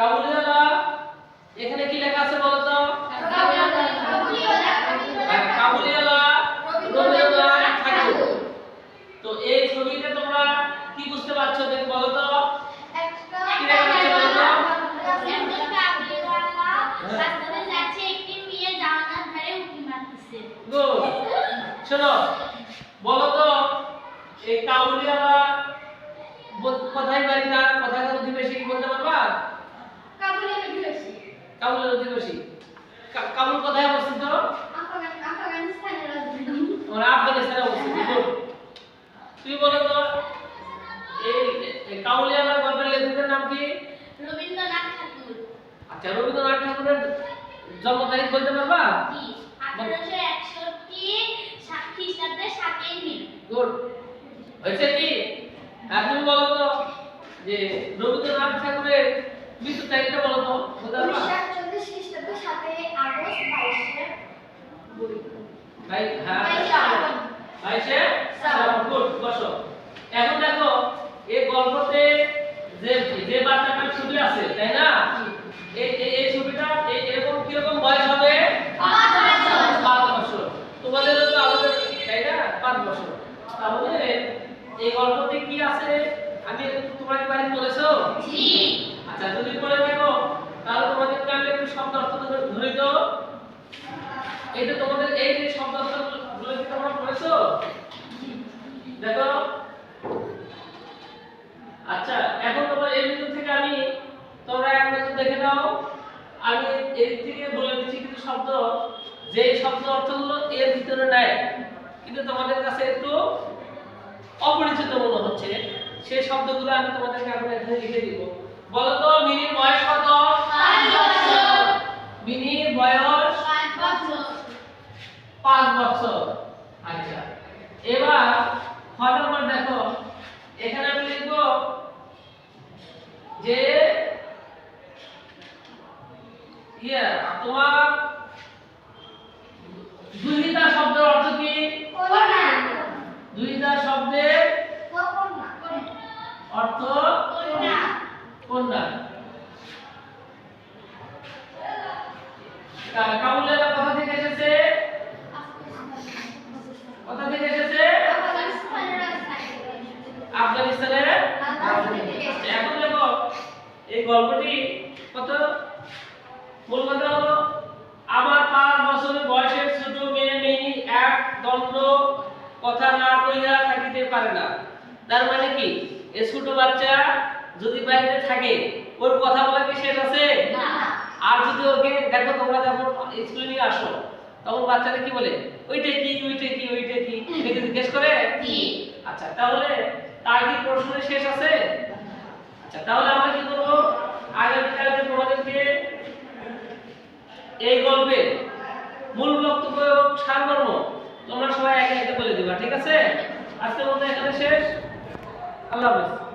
কাবুলিওয়ালা এখানে কি লেখা আছে বলো তো হ্যাঁ, কাবুলিওয়ালা রবীন্দ্রনাথ ঠাকুর। তো এই ছবিতে তোমরা কি বুঝতে পারছ দেখ বলো তো? গুড। শোনো বলো তো এই কাবুলিওয়ালা কোথায় বাড়ি তার অধিবাসী কি বলতে পারবা কাবুলের অধিবাসী। কাবুল কোথায় অবস্থিত আফগানিস্তানে অবস্থিত। গুড তুমি বলো তো এই কাবুলিওয়ালা গল্পের লেখকের নাম কি? রবীন্দ্রনাথ ঠাকুর। আচ্ছা রবীন্দ্রনাথ ঠাকুরের জন্ম তারিখ বলতে পারবা? আঠারোশো একষট্টি খ্রিস্টাব্দের সাতই মে। গুড। হয়েছে কি? আর তুমি বলো তো যে রবীন্দ্রনাথ ঠাকুরের মৃত্যু তারিখটা বলো তো পারবা ভাই হ্যাঁ বাইশে শ্রাবণ। গুড বসো। এখন দেখো এই গল্পতে যে যে বাচ্চাটার ছবি আছে তাই না? এই ছবিটা এরকম কীরকম বয়স হবে? পাঁচ বছর। তোমাদের তো আমাদের তাই না? পাঁচ বছর। তাহলে এই গল্পতে কি আছে? আমি তোমরা কি বাড়ি জি। আচ্ছা যদি পড়ে থাকো তাহলে তোমাদেরকে আমি একটু শব্দ অর্থ ধরে দাও। এটা তোমাদের এই যে শব্দ অর্থগুলো কি তোমরা পড়েছো? দেখো। আচ্ছা এখন তোমার এই ভিতর থেকে আমি তোমরা এক নজর দেখে নাও। আমি এর থেকে বলে দিচ্ছি কিছু শব্দ। যে শব্দ অর্থগুলো এর ভিতরে নাই কিন্তু তোমাদের কাছে একটু অপরিচিত মনে হচ্ছে। সেই শব্দগুলো আমি তোমাদেরকে এখন এখানে লিখে দিব। বলো তো মিনির বয়স কত? মিনির বয়স? পাঁচ বছর। আচ্ছা এবার খ নম্বর দেখো। এখানে আমি লিখব যে ইয়া তোমার দুহিতা শব্দের অর্থ কি? দুহিতা শব্দের অর্থ কন্যা কন্যা কা- কাবুলের কথা থেকে এসেছে? কথা থেকে এসেছে? আফগানিস্তানের? এখন দেখো এই গল্পটি কত? মূল কথা হলো আমার পাঁচ বছরের বয়সের ছোট মেয়ে মেয়ে এক দণ্ড কথা না কইয়া থাকিতে পারে না। তার মানে কি? এই ছোট বাচ্চা যদি বাড়িতে থাকে ওর কথা বলা কি শেষ আছে? আর ওকে দেখো তোমরা যখন স্কুলে নিয়ে আসো তখন বাচ্চারা কি বলে? ওইটাই কি ওইটাই কি ওইটাই কি? এটা জিজ্ঞেস করে? আচ্ছা তাহলে তার কি প্রশ্ন শেষ আছে? আচ্ছা তাহলে আমরা কি করব? আগামীকালকে তোমাদেরকে এই গল্পে মূল বক্তব্য এবং সারমর্ম তোমরা সবাই একে একে বলে দিবা ঠিক আছে? আজকের মতো এখানে শেষ। আল্লাহ হাফেজ।